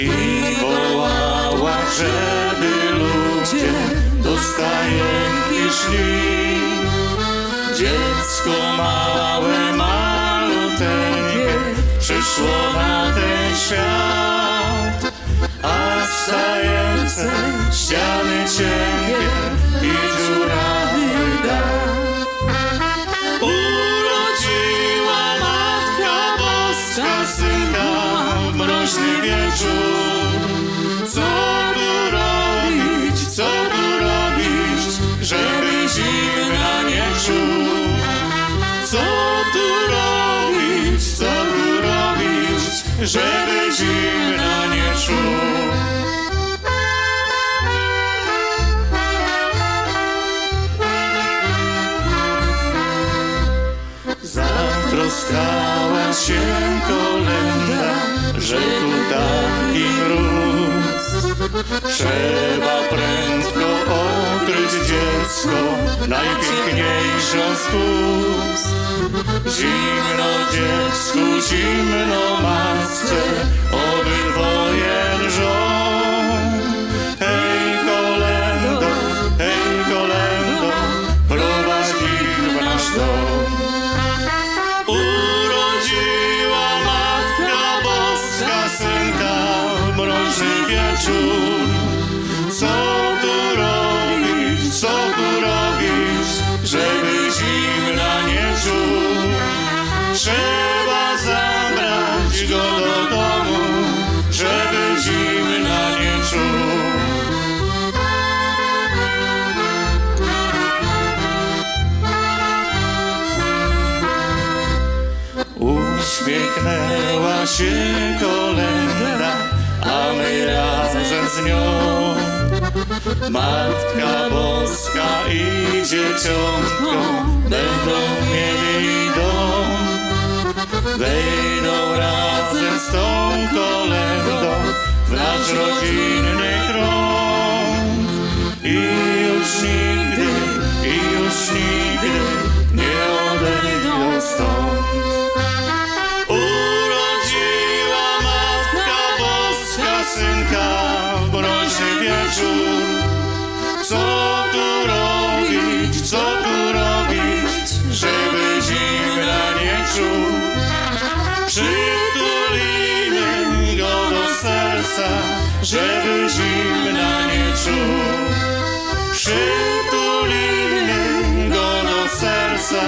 i wołała, żeby ludzie do stajenki szli. Dziecko małe, maluteńkie przyszło na ten świat, a w stajence ściany cienkie żeby zimna nie czuł? Zatroskała się kolenda, że tu taki mróz. Trzeba najpiękniejszą z. Zimno dziecku, zimno matce, obydwoje Uśmiechnęła się kolenda, a my razem z nią. Matka Boska i dzieciątko będą mieli dom. Wejdą razem z tą kolendą w nasz rodzinny krąg. I już nigdy, i już nigdy żeby zimna nie czuł. Przytulimy go do serca,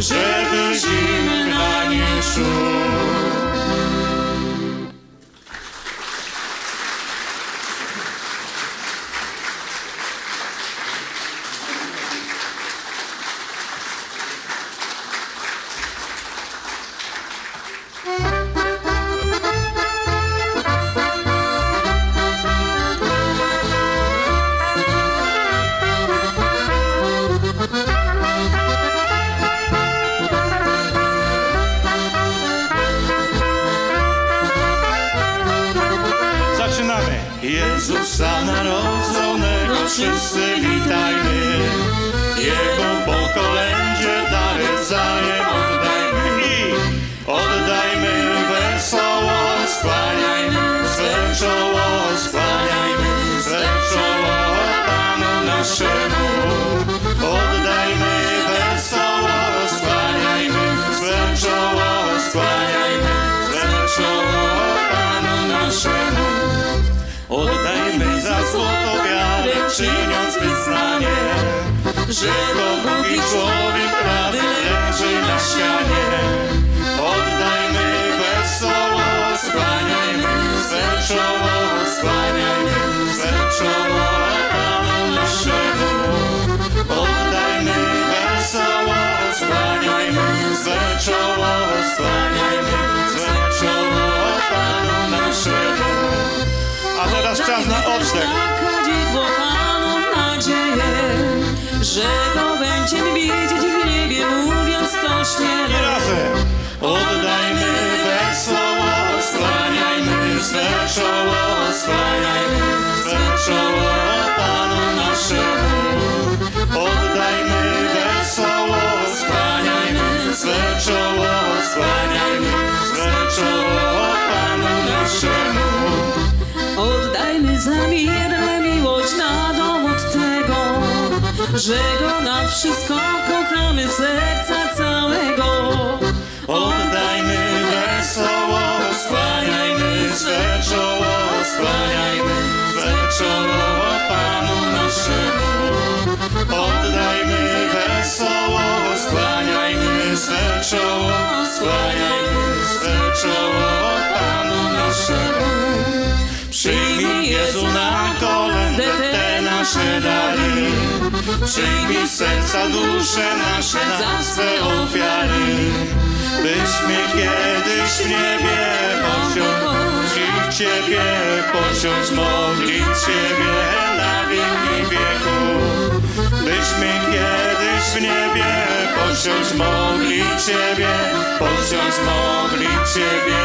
żeby zimna nie czuł. наше селі тайне. Czyniąc wyznanie, że to Bóg i człowiek prawdy leży na ścianie. Oddajmy wesoło, skłaniajmy swe czoło, skłaniajmy swe czoło Panu naszemu. Oddajmy wesoło, skłaniajmy swe czoło, skłaniajmy swe czoło Panu naszemu. A teraz czas na oddech. Że go będziemy widzieć w niebie, mówiąc to I śmiele. razem. Oddajmy wesoło, skłaniajmy swe czoło, skłaniajmy swe czoło Panu naszemu. Oddajmy wesoło, skłaniajmy swe czoło, skłaniajmy swe czoło Panu naszemu. Że go nad wszystko kochamy serca całego. Oddajmy wesoło, skłaniajmy swe czoło, skłaniajmy swe czoło Panu naszemu. Oddajmy wesoło, skłaniajmy swe czoło, skłaniajmy swe czoło Panu naszemu. Przyjmij Jezu na kolędę te nasze dary, przyjmij serca dusze nasze za swe ofiary, byśmy kiedyś w niebie posiąść Ciebie, posiąść mogli Ciebie na wieki wieków. Byśmy kiedyś w niebie posiąść mogli Ciebie, posiąść mogli Ciebie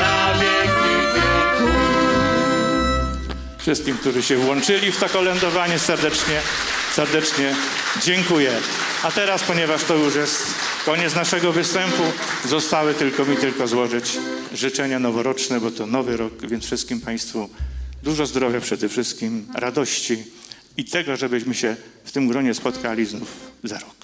na wieki wieków. Wszystkim, którzy się włączyli w to kolędowanie serdecznie, serdecznie dziękuję. A teraz, ponieważ to już jest koniec naszego występu, zostały tylko mi tylko złożyć życzenia noworoczne, bo to nowy rok, więc wszystkim Państwu dużo zdrowia przede wszystkim, radości i tego, żebyśmy się w tym gronie spotkali znów za rok.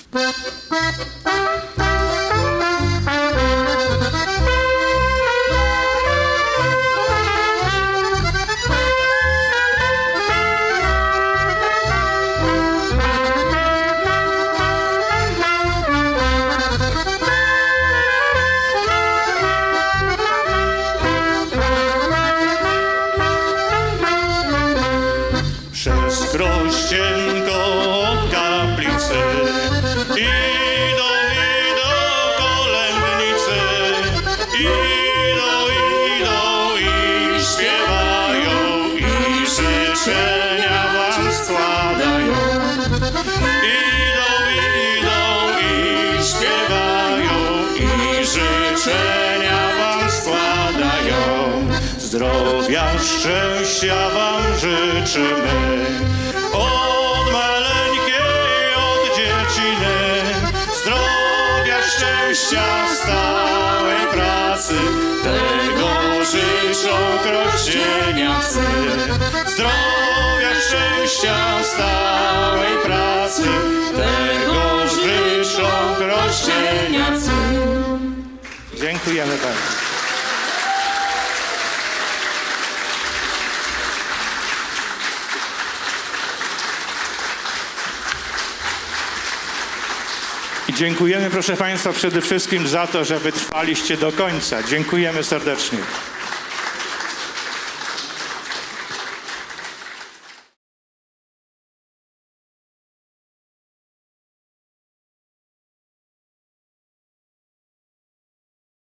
Zdrowia, szczęścia wam życzymy. Od maleńkiej, od dzieciny. Zdrowia, szczęścia, stałej pracy. Tego życzą krościeniacy. Zdrowia, szczęścia, stałej pracy. Tego życzą krościeniacy. Dziękujemy bardzo. Dziękujemy, proszę Państwa, przede wszystkim za to, że wytrwaliście do końca. Dziękujemy serdecznie.